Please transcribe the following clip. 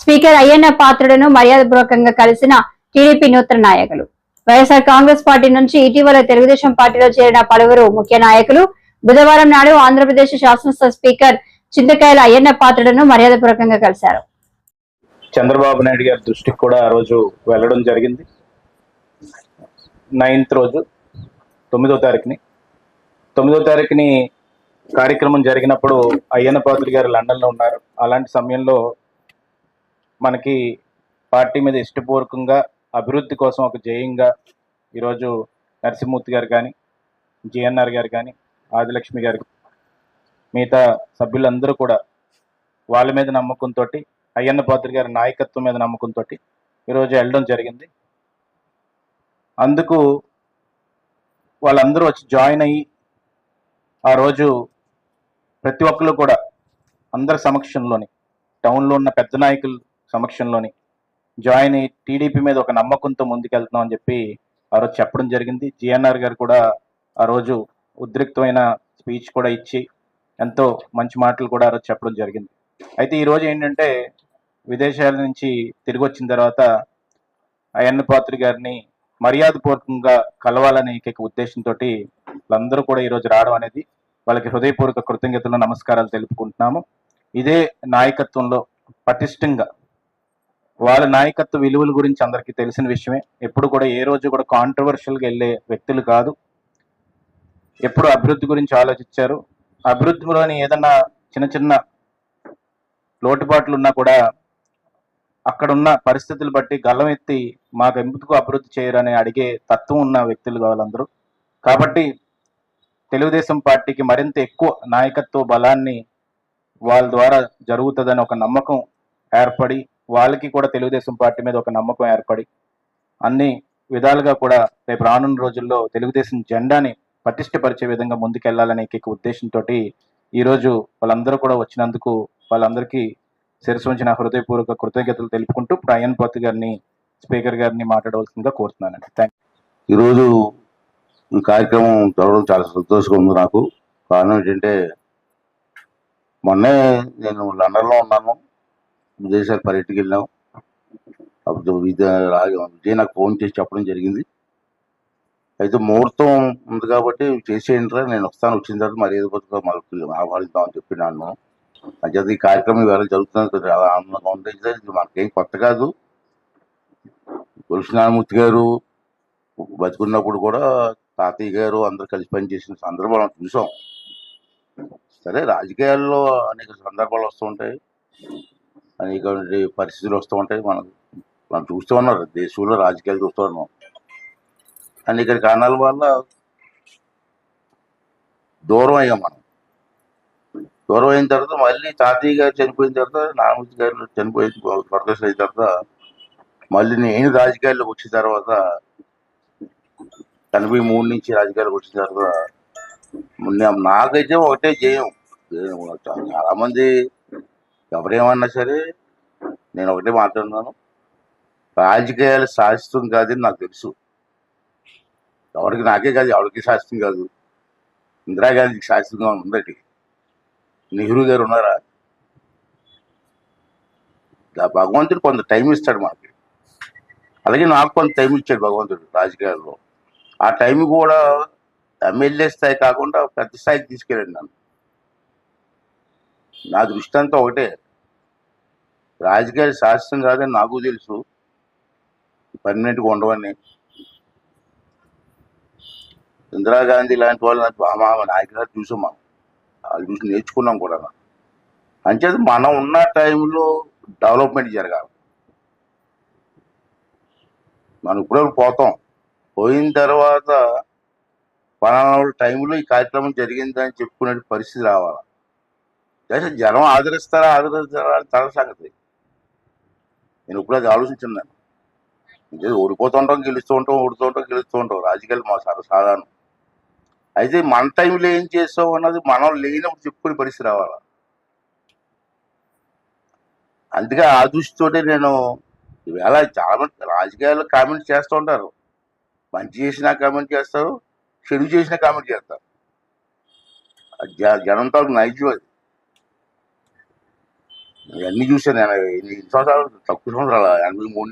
Speaker Ayyanna పాత్రుడును మర్యాదపూర్వకంగా కలిసిన TDP నూతన నాయకులు. వైఎస్ఆర్ కాంగ్రెస్ పార్టీ నుంచి ఇటీవల తెలుగుదేశం పార్టీలో చేరిన పలువురు ముఖ్య నాయకులు బుధవారం నాడు ఆంధ్రప్రదేశ్ శాసనసభ స్పీకర్ చింతకాయల అయ్యన్న పాత్రుడును మర్యాదపూర్వకంగా కలిశారు. చంద్రబాబు నాయుడు గారి దృష్టికి కూడా ఆ రోజు వెళ్ళడం జరిగింది. నైన్త్ రోజు తొమ్మిదో తారీఖుని. తొమ్మిదో తారీఖుని కార్యక్రమం జరిగినప్పుడు అయ్యన్న పాత్రుడు గారు లండన్లో ఉన్నారు. అలాంటి సమయంలో మనకి పార్టీ మీద ఇష్టపూర్వకంగా అభివృద్ధి కోసం ఒక జయంగా ఈరోజు నరసింహమూర్తి గారు కానీ జిఎన్ఆర్ గారు కానీ ఆదిలక్ష్మి గారు మిగతా సభ్యులందరూ కూడా వాళ్ళ మీద నమ్మకంతో అయ్యన్న పాత్రి గారి నాయకత్వం మీద నమ్మకంతో ఈరోజు వెళ్ళడం జరిగింది. అందుకు వాళ్ళందరూ వచ్చి జాయిన్ అయ్యి ఆ రోజు ప్రతి ఒక్కరు కూడా అందరి సమక్షంలోని టౌన్లో ఉన్న పెద్ద నాయకులు సమక్షంలోని జాయిన్ అయ్యి టీడీపీ మీద ఒక నమ్మకంతో ముందుకెళ్తున్నాం అని చెప్పి ఆ రోజు చెప్పడం జరిగింది. జిఎన్ఆర్ గారు కూడా ఆ రోజు ఉద్రిక్తమైన స్పీచ్ కూడా ఇచ్చి ఎంతో మంచి మాటలు కూడా ఆ రోజు చెప్పడం జరిగింది. అయితే ఈరోజు ఏంటంటే విదేశాల నుంచి తిరిగి వచ్చిన తర్వాత అయ్యన్న పాత్రి గారిని మర్యాదపూర్వకంగా కలవాలనే ఏకైక ఉద్దేశంతో వాళ్ళందరూ కూడా ఈరోజు రావడం అనేది వాళ్ళకి హృదయపూర్వక కృతజ్ఞతలు నమస్కారాలు తెలుపుకుంటున్నాము. ఇదే నాయకత్వంలో పటిష్టంగా వాళ్ళ నాయకత్వ విలువల గురించి అందరికీ తెలిసిన విషయమే. ఎప్పుడు కూడా ఏ రోజు కూడా కాంట్రవర్షియల్గా వెళ్ళే వ్యక్తులు కాదు. ఎప్పుడు అభివృద్ధి గురించి ఆలోచించారు. అభివృద్ధిలోని ఏదన్నా చిన్న చిన్న లోటుపాట్లు ఉన్నా కూడా అక్కడున్న పరిస్థితులు బట్టి గల్లం ఎత్తి మాకు ఎందుకు అభివృద్ధి చేయరని అడిగే తత్వం ఉన్న వ్యక్తులు వాళ్ళందరూ కాబట్టి తెలుగుదేశం పార్టీకి మరింత ఎక్కువ నాయకత్వ బలాన్ని వాళ్ళ ద్వారా జరుగుతుందని ఒక నమ్మకం ఏర్పడి వాళ్ళకి కూడా తెలుగుదేశం పార్టీ మీద ఒక నమ్మకం ఏర్పడి అన్ని విధాలుగా కూడా రేపు రానున్న రోజుల్లో తెలుగుదేశం జెండాని పటిష్టపరిచే విధంగా ముందుకెళ్ళాలనే ఏకైక ఉద్దేశంతో ఈరోజు వాళ్ళందరూ కూడా వచ్చినందుకు వాళ్ళందరికీ శిరస్సు ఉంచిన హృదయపూర్వక కృతజ్ఞతలు తెలుపుకుంటూ ఇప్పుడు అయ్యన్ గారిని స్పీకర్ గారిని మాట్లాడవలసిందిగా కోరుతున్నానండి. థ్యాంక్ ఈరోజు ఈ కార్యక్రమం జరగడం చాలా సంతోషంగా ఉంది నాకు. కారణం ఏంటంటే మొన్నే నేను లండన్లో ఉన్నాను. విదేశాలు పర్యటనకి వెళ్ళాం. అప్పుడు విజయ్ నాకు ఫోన్ చేసి చెప్పడం జరిగింది. అయితే ముహూర్తం ఉంది కాబట్టి చేసేయండిరా నేను వస్తాను వచ్చిన తర్వాత మరి ఏదో కొత్తగా ఆహ్వానిద్దామని చెప్పి నన్ను. అంచేత ఈ కార్యక్రమం ఇవాళ జరుగుతున్నది కొంచెం చాలా ఆనందంగా ఉంది. ఇది మనకేం కొత్త కాదు. తులసినారాయణమూర్తి గారు బతుకున్నప్పుడు కూడా తాతయ్య గారు అందరు కలిసి పనిచేసిన సందర్భాలు చూసాం. సరే రాజకీయాల్లో అనేక సందర్భాలు వస్తుంటాయి ఉంటాయి అనేక పరిస్థితులు వస్తూ ఉంటాయి. మనం మనం చూస్తూ ఉన్నారు దేశంలో రాజకీయాలు చూస్తూ ఉన్నాం. అనేక కారణాల వల్ల దూరం అయ్యాం మనం. దూరం అయిన తర్వాత మళ్ళీ తాతయ్య గారు చనిపోయిన తర్వాత నారాయణమూర్తి గారు చనిపోయిన స్వర్గస్థ అయిన తర్వాత మళ్ళీ నేను రాజకీయాల్లోకి వచ్చిన తర్వాత ఎనభై మూడు నుంచి రాజకీయాలకు వచ్చిన తర్వాత నాకైతే ఒకటే జయం. చాలామంది ఎవరేమన్నా సరే నేను ఒకటే మాట్లాడుతున్నాను. రాజకీయాలు శాశ్వతం కాదని నాకు తెలుసు. ఎవరికి నాకే కాదు ఎవరికి శాశ్వతం కాదు. ఇందిరాగాంధీకి శాశ్వతంగా ఉందటి నెహ్రూ గారు ఉన్నారా? భగవంతుడు కొంత టైం ఇస్తాడు మనకి అలాగే నాకు కొంత టైం ఇచ్చాడు భగవంతుడు రాజకీయాల్లో. ఆ టైం కూడా ఎమ్మెల్యే స్థాయి కాకుండా పెద్ద స్థాయికి తీసుకెళ్ళండి నన్ను. నా దృష్టి అంతా ఒకటే. రాజకీయాలు శాస్త్రం కాదని నాకు తెలుసు. పర్మనెంట్గా ఉండవని. ఇందిరాగాంధీ లాంటి వాళ్ళు మా మా నాయకులు చూసాం మనం. వాళ్ళు చూసి నేర్చుకున్నాం కూడా అంచేది మనం ఉన్న టైంలో డెవలప్మెంట్ జరగాలి. మనం ఇప్పుడే పోతాం. పోయిన తర్వాత పలానా టైంలో ఈ కార్యక్రమం జరిగిందని చెప్పుకునే పరిస్థితి రావాలి? లేదా జనం ఆదరిస్తారా ఆదరిస్తారా తన సంగతి. నేను ఇప్పుడు అది ఆలోచించున్నాను అంటే ఓడిపోతుంటాం గెలుస్తూ ఉంటాం ఓడుతూ ఉంటాం గెలుస్తూ ఉంటాం. రాజకీయాలు మా సర్వసాధారణం అయితే మన టైంలో ఏం చేస్తాం అన్నది మనం లేనప్పుడు చెప్పుకునే పరిస్థితి రావాలి? అందుకే ఆ దృష్టితోటే నేను ఈవేళ చాలా మంది రాజకీయాల్లో కామెంట్ చేస్తూ ఉంటారు. మంచి చేసినా కామెంట్ చేస్తారు చెడు చేసినా కామెంట్ చేస్తారు. జనంతో నైజం అది ఇవన్నీ చూసాను నేను. ఎన్ని సంవత్సరాలు తక్కువ సంవత్సరాలు ఎనభై మూడు